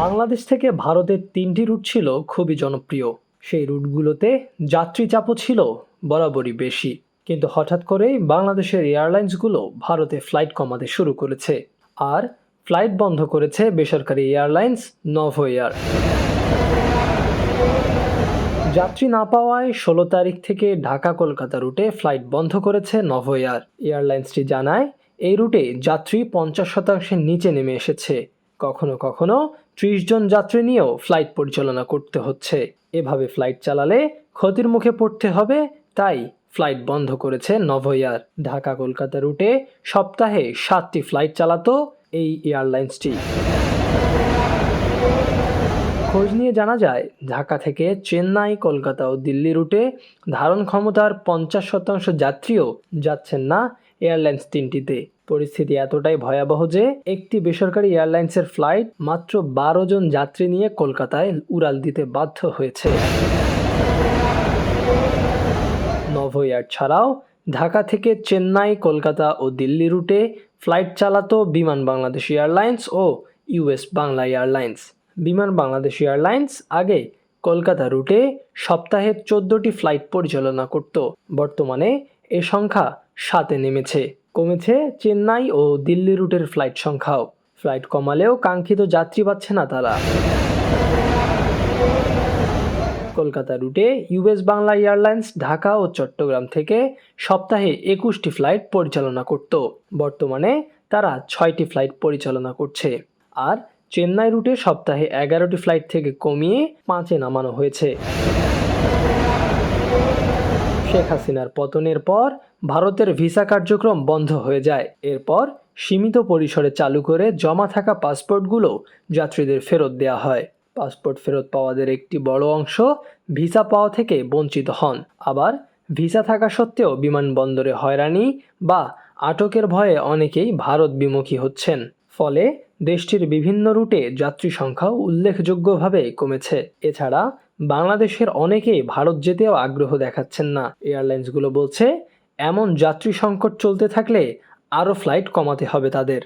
বাংলাদেশ থেকে ভারতের তিনটি রুট ছিল খুবই জনপ্রিয়। সেই রুটগুলোতে যাত্রী চাপও ছিল বরাবরই বেশি। কিন্তু হঠাৎ করেই বাংলাদেশের এয়ারলাইন্সগুলো ভারতে ফ্লাইট কমাতে শুরু করেছে আর ফ্লাইট বন্ধ করেছে বেসরকারি এয়ারলাইন্স নভো এয়ার। যাত্রী না পাওয়ায় ষোলো তারিখ থেকে ঢাকা কলকাতা রুটে ফ্লাইট বন্ধ করেছে নভো এয়ার। এয়ারলাইন্সটি জানায়, এই রুটে যাত্রী পঞ্চাশ শতাংশের নিচে নেমে এসেছে। কখনো কখনো ত্রিশ জন যাত্রী নিয়েও ফ্লাইট পরিচালনা করতে হচ্ছে। এভাবে ফ্লাইট চালালে ক্ষতির মুখে পড়তে হবে, তাই ফ্লাইট বন্ধ করেছে নভো এয়ার ঢাকা কলকাতা রুটে সপ্তাহে সাতটি ফ্লাইট চালাতো এই এয়ারলাইন্সটি। খোঁজ নিয়ে জানা যায়, ঢাকা থেকে চেন্নাই, কলকাতা ও দিল্লি রুটে ধারণ ক্ষমতার পঞ্চাশ শতাংশ যাত্রীও যাচ্ছেন না এয়ারলাইন্স তিনটিতে। পরিস্থিতি এতটাই ভয়াবহ যে একটি বেসরকারি এয়ারলাইন্সের ফ্লাইট মাত্র বারো জন যাত্রী নিয়ে কলকাতায় উড়াল দিতে বাধ্য হয়েছে। নভো এয়ার ছাড়াও ঢাকা থেকে চেন্নাই, কলকাতা ও দিল্লি রুটে ফ্লাইট চালাতো বিমান বাংলাদেশ এয়ারলাইন্স ও US Bangla Airlines. Biman Bangladesh Airlines আগে কলকাতা রুটে সপ্তাহে চোদ্দোটি ফ্লাইট পরিচালনা করত। বর্তমানে এ সংখ্যা সাতে নেমেছে। কমেছে চেন্নাই ও দিল্লি রুটের ফ্লাইট সংখ্যাও। ফ্লাইট কমালেও কাঙ্ক্ষিত যাত্রী পাচ্ছে না তারা। কলকাতা রুটে ইউএস বাংলা এয়ারলাইন্স ঢাকা ও চট্টগ্রাম থেকে সপ্তাহে একুশটি ফ্লাইট পরিচালনা করত। বর্তমানে তারা ছয়টি ফ্লাইট পরিচালনা করছে। আর চেন্নাই রুটে সপ্তাহে এগারোটি ফ্লাইট থেকে কমিয়ে পাঁচে নামানো হয়েছে। শেখ হাসিনার পতনের পর ভারতের ভিসা কার্যক্রম বন্ধ হয়ে যায়। এরপর সীমিত পরিসরে চালু করে জমা থাকা পাসপোর্টগুলো যাত্রীদের ফেরত দেওয়া হয়। পাসপোর্ট ফেরত পাওয়াদের একটি বড় অংশ ভিসা পাওয়া থেকে বঞ্চিত হন। আবার ভিসা থাকা সত্ত্বেও বিমানবন্দরে হয়রানি বা আটকের ভয়ে অনেকেই ভারত বিমুখী হচ্ছেন। ফলে দেশটির বিভিন্ন রুটে যাত্রী সংখ্যাও উল্লেখযোগ্যভাবে কমেছে। এছাড়া বাংলাদেশের অনেকেই ভারত যেতেও আগ্রহ দেখাচ্ছেন না। এয়ারলাইন্সগুলো বলছে, এমন যাত্রী সংকট চলতে থাকলে আরও ফ্লাইট কমাতে হবে তাদের।